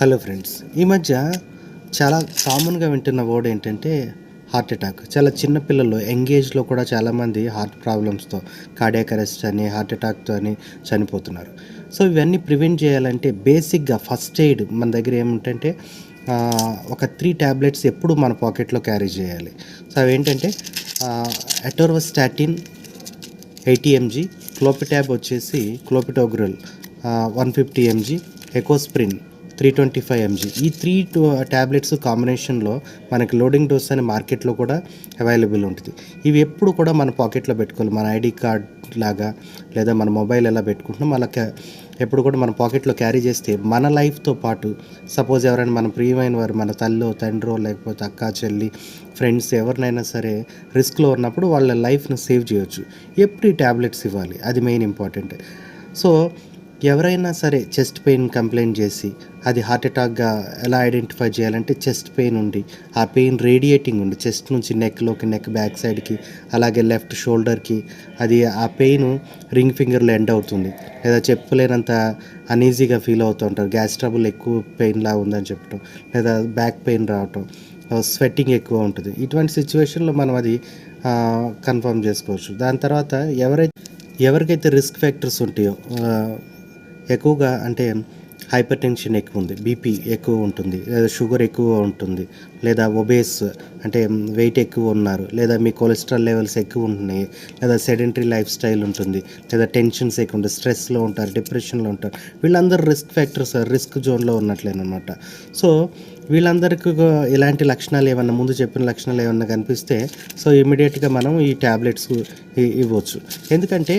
Hello friends ఈ మధ్య చాలా కామన్గా వింటున్న వర్డ్ ఏంటంటే హార్ట్ అటాక్. చాలా చిన్న పిల్లలు ఎంగేజ్లో కూడా చాలామంది హార్ట్ ప్రాబ్లమ్స్తో కార్డియాక్ అరెస్ట్ అని హార్ట్ అటాక్తో అని చనిపోతున్నారు. సో ఇవన్నీ ప్రివెంట్ చేయాలంటే బేసిక్గా ఫస్ట్ ఎయిడ్ మన దగ్గర ఏమిటంటే ఒక త్రీ ట్యాబ్లెట్స్ ఎప్పుడు మన పాకెట్లో క్యారీ చేయాలి. సో అవి ఏంటంటే అటోర్వస్టాటిన్ ఎయిటీ ఎంజీ క్లోపిటాబ్ వచ్చేసి clopidogrel one fifty MG Ecosprin three twenty five MG ఈ త్రీ టూ ట్యాబ్లెట్స్ కాంబినేషన్లో మనకి లోడింగ్ డోస్ అనే మార్కెట్లో కూడా అవైలబుల్ ఉంటుంది. ఇవి ఎప్పుడు కూడా మన పాకెట్లో పెట్టుకోవాలి. మన ఐడి కార్డ్ లాగా లేదా మన మొబైల్ ఎలా పెట్టుకుంటున్నాం అలా ఎప్పుడు కూడా మన పాకెట్లో క్యారీ చేస్తే మన లైఫ్తో పాటు సపోజ్ ఎవరైనా మన ప్రియమైన వారు మన తల్లో తండ్రో లేకపోతే అక్క చెల్లి ఫ్రెండ్స్ ఎవరినైనా సరే రిస్క్లో ఉన్నప్పుడు వాళ్ళ లైఫ్ను సేవ్ చేయొచ్చు. ఎప్పుడు ఈ ట్యాబ్లెట్స్ ఇవ్వాలి? అది మెయిన్ ఇంపార్టెంట్ సో ఎవరైనా సరే చెస్ట్ పెయిన్ కంప్లైంట్ చేసి అది హార్ట్ అటాక్గా ఎలా ఐడెంటిఫై చేయాలంటే చెస్ట్ పెయిన్ ఉండి ఆ పెయిన్ రేడియేటింగ్ ఉండి చెస్ట్ నుంచి నెక్లోకి నెక్ బ్యాక్ సైడ్కి అలాగే లెఫ్ట్ షోల్డర్కి అది ఆ పెయిన్ రింగ్ ఫింగర్లో ఎండ్ అవుతుంది. లేదా చెప్పలేనంత అనీజీగా ఫీల్ అవుతూ ఉంటారు. గ్యాస్ ట్రబుల్ ఎక్కువ పెయిన్లా ఉందని చెప్పడం లేదా బ్యాక్ పెయిన్ రావటం స్వెట్టింగ్ ఎక్కువ ఉంటుంది. ఇటువంటి సిచ్యువేషన్లో మనం అది కన్ఫర్మ్ చేసుకోవచ్చు. దాని తర్వాత ఎవరైతే ఎవరికైతే రిస్క్ ఫ్యాక్టర్స్ ఉంటాయో ఎక్కువగా అంటే హైపర్ టెన్షన్ ఎక్కువ ఉంది బీపీ ఎక్కువ ఉంటుంది లేదా షుగర్ ఎక్కువ ఉంటుంది లేదా ఒబేస్ అంటే వెయిట్ ఎక్కువ ఉన్నారు లేదా మీ కొలెస్ట్రాల్ లెవెల్స్ ఎక్కువ ఉంటున్నాయి లేదా సెడెంటరీ లైఫ్ స్టైల్ ఉంటుంది లేదా టెన్షన్స్ ఎక్కువ ఉంటాయి స్ట్రెస్లో ఉంటారు డిప్రెషన్లో ఉంటారు వీళ్ళందరూ రిస్క్ ఫ్యాక్టర్స్ రిస్క్ జోన్లో ఉన్నట్లేనమాట. సో వీళ్ళందరికీ ఇలాంటి లక్షణాలు ఏమన్నా ముందు చెప్పిన లక్షణాలు ఏమన్నా కనిపిస్తే సో ఇమీడియట్గా మనం ఈ ట్యాబ్లెట్స్ ఇవ్వచ్చు. ఎందుకంటే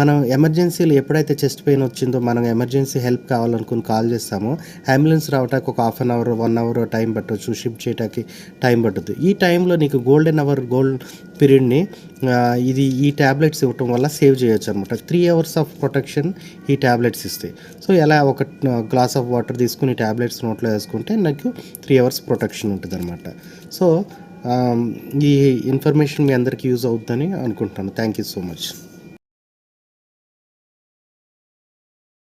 మనం ఎమర్జెన్సీలు ఎప్పుడైతే చెస్ట్ పెయిన్ వచ్చిందో మనం ఎమర్జెన్సీ హెల్ప్ కావాలనుకున్న కాల్ చేస్తామో. అంబులెన్స్ రావడానికి ఒక half an hour one hour time పట్టవచ్చు షిఫ్ట్ చేయడానికి టైం పట్టుద్ది. ఈ టైంలో నీకు గోల్డెన్ అవర్ గోల్డ్ పీరియడ్ని ఇది ఈ ట్యాబ్లెట్స్ ఇవ్వటం వల్ల సేవ్ చేయొచ్చు అనమాట త్రీ అవర్స్ ఆఫ్ ప్రొటెక్షన్ ఈ ట్యాబ్లెట్స్ ఇస్తాయి సో ఎలా ఒక గ్లాస్ ఆఫ్ వాటర్ తీసుకుని ట్యాబ్లెట్స్ నోట్లో వేసుకుంటే నాకు త్రీ అవర్స్ ప్రొటెక్షన్ ఉంటుంది అనమాట సో ఈ ఇన్ఫర్మేషన్ మీ అందరికీ యూజ్ అవుతుందని అనుకుంటున్నాను. Thank you so much